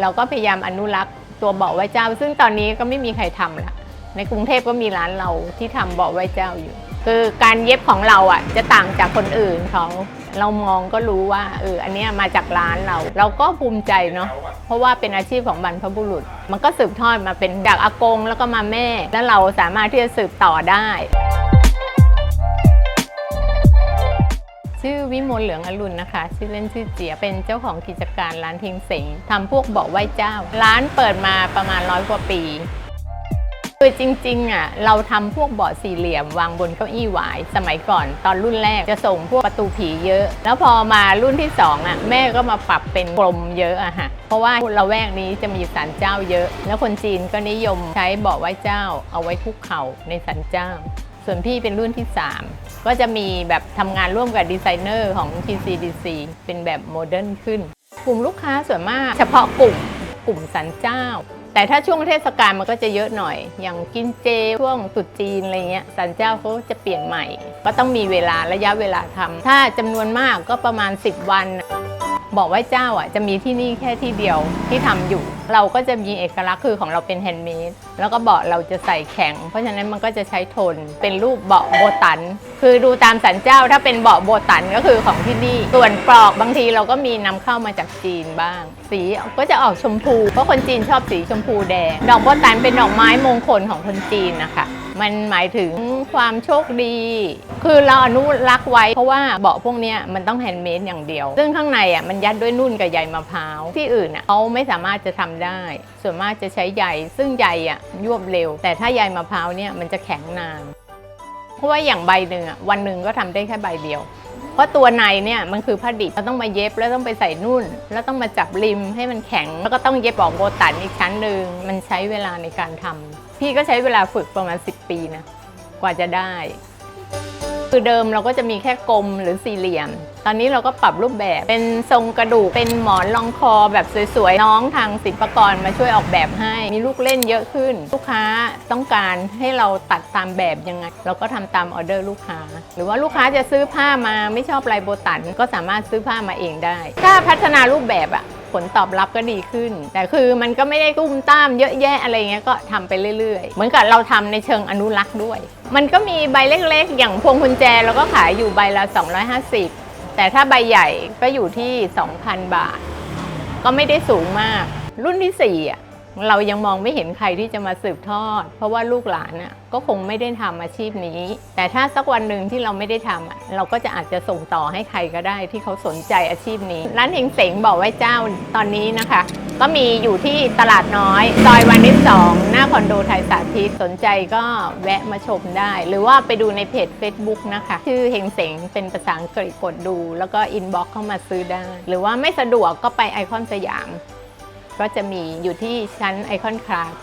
เราก็พยายามอนุรักษ์ตัวเบาะไหว้เจ้า ซึ่งตอนนี้ก็ไม่มีใครทำละในกรุงเทพก็มีร้านเราที่ทำเบาะไหว้เจ้าอยู่ คือการเย็บของเราอะจะต่างจากคนอื่นเขาเรามองก็รู้ว่าเอออันนี้มาจากร้านเรา เราก็ภูมิใจเนาะเพราะว่าเป็นอาชีพของบรรพบุรุษ มันก็สืบทอดมาเป็นจากอากงแล้วก็มาแม่ แล้วเราสามารถที่จะสืบต่อได้ ชื่อวิมลเหลืองอรุณนะคะ ชื่อเล่นชื่อเจียเป็นเจ้าของกิจการร้านทิงเสงทำพวกเบาะไหว้เจ้า ร้านเปิดมาประมาณร้อยกว่าปี คือจริงๆอะเราทำพวกเบาะสี่เหลี่ยมวางบนเก้าอี้หวาย สมัยก่อนตอนรุ่นแรกจะส่งพวกประตูผีเยอะ แล้วพอมารุ่นที่สองอะแม่ก็มาปรับเป็นกลมเยอะอะฮะเพราะว่าละแวกนี้จะมีศาลเจ้าเยอะ แล้วคนจีนก็นิยมใช้เบาะไหว้เจ้า เอาไว้คุกเข่าในศาลเจ้า ส่วนพี่เป็นรุ่นที่ 3 ก็จะมีแบบทำงานร่วมกับดีไซเนอร์ของ TCDC เป็นแบบโมเดิร์นขึ้น กลุ่มลูกค้าส่วนมากเฉพาะกลุ่มกลุ่มสันเจ้า แต่ถ้าช่วงเทศกาลมันก็จะเยอะหน่อย อย่างกินเจช่วงตรุษจีนอะไรเงี้ยสันเจ้าเขาจะเปลี่ยนใหม่ ก็ต้องมีเวลาระยะเวลาทำถ้าจำนวนมากก็ประมาณ 10 วัน บอกว่าเจ้าอะจะมีที่นี่แค่ที่เดียวที่ทำอยู่ เราก็จะมีเอกลักษณ์คือของเราเป็นแฮนด์เมดแล้วก็เบาะเราจะใส่แข็ง เพราะฉะนั้นมันก็จะใช้ทนเป็นรูปเบาะโบตัน คือดูตามสันเจ้าถ้าเป็นเบาะโบตันก็คือของที่นี่ ส่วนปลอกบางทีเราก็มีนำเข้ามาจากจีนบ้าง สีก็จะออกชมพู เพราะคนจีนชอบสีชมพูแดง ดอกโบตันเป็นดอกไม้มงคลของคนจีนนะคะ มันหมายถึงความโชคดี คือเราอนุรักษ์ไว้ เพราะว่าเบาะพวกนี้มันต้องแฮนด์เมดอย่างเดียว ซึ่งข้างในอะมันยัดด้วยนุ่นกับใยมะพร้าว ที่อื่นอะเขาไม่สามารถจะทำได้ ส่วนมากจะใช้ใยซึ่งใยอะยวบเร็ว แต่ถ้าใยมะพร้าวเนี่ยมันจะแข็งนาน เพราะว่าอย่างใบหนึ่งอะวันหนึ่งก็ทำได้แค่ใบเดียว เพราะตัวในเนี่ยมันคือผ้าดิบเราต้องมาเย็บแล้วต้องไปใส่นุ่น แล้วต้องมาจับริมให้มันแข็ง แล้วก็ต้องเย็บออกโบตันอีกชั้นหนึ่งมันใช้เวลาในการทำพี่ก็ใช้เวลาฝึกประมาณ 10 ปีนะกว่าจะได้ คือเดิมเราก็จะมีแค่กลมหรือสี่เหลี่ยม ตอนนี้เราก็ปรับรูปแบบเป็นทรงกระดูก เป็นหมอนรองคอแบบสวยๆ น้องทางศิลปกรมาช่วยออกแบบให้ มีลูกเล่นเยอะขึ้น ลูกค้าต้องการให้เราตัดตามแบบยังไง เราก็ทำตามออเดอร์ลูกค้า หรือว่าลูกค้าจะซื้อผ้ามาไม่ชอบลายโบตัน ก็สามารถซื้อผ้ามาเองได้ ถ้าพัฒนารูปแบบอะ ผลตอบรับก็ดีขึ้น แต่คือมันก็ไม่ได้ตุ้มต้ามเยอะแยะอะไรเงี้ยก็ทำไปเรื่อยๆ เหมือนกับเราทำในเชิงอนุรักษ์ด้วย มันก็มีใบเล็กๆ อย่างพวงกุญแจเราก็ขายอยู่ใบละ 250 แต่ถ้าใบใหญ่ก็อยู่ที่ 2,000 บาท ก็ไม่ได้สูงมาก รุ่นที่4อะ เรายังมองไม่เห็นใครที่จะมาสืบทอด เพราะว่าลูกหลานอะก็คงไม่ได้ทำอาชีพนี้ แต่ถ้าสักวันหนึ่งที่เราไม่ได้ทำเราก็จะอาจจะส่งต่อให้ใครก็ได้ที่เขาสนใจอาชีพนี้ร้านเฮงเสงบอกไว้เจ้าตอนนี้นะคะ ก็มีอยู่ที่ตลาดน้อยซอยวันที่สองหน้าคอนโดไทยสาธิตสนใจก็แวะมาชมได้ หรือว่าไปดูในเพจ Facebook นะคะ ชื่อเฮงเสงเป็นภาษาอังกฤษกดดู แล้วก็อินบ็อกเข้ามาซื้อได้ หรือว่าไม่สะดวกก็ไปไอคอนสยาม ก็จะมีอยู่ที่ชั้นไอคอนคลาส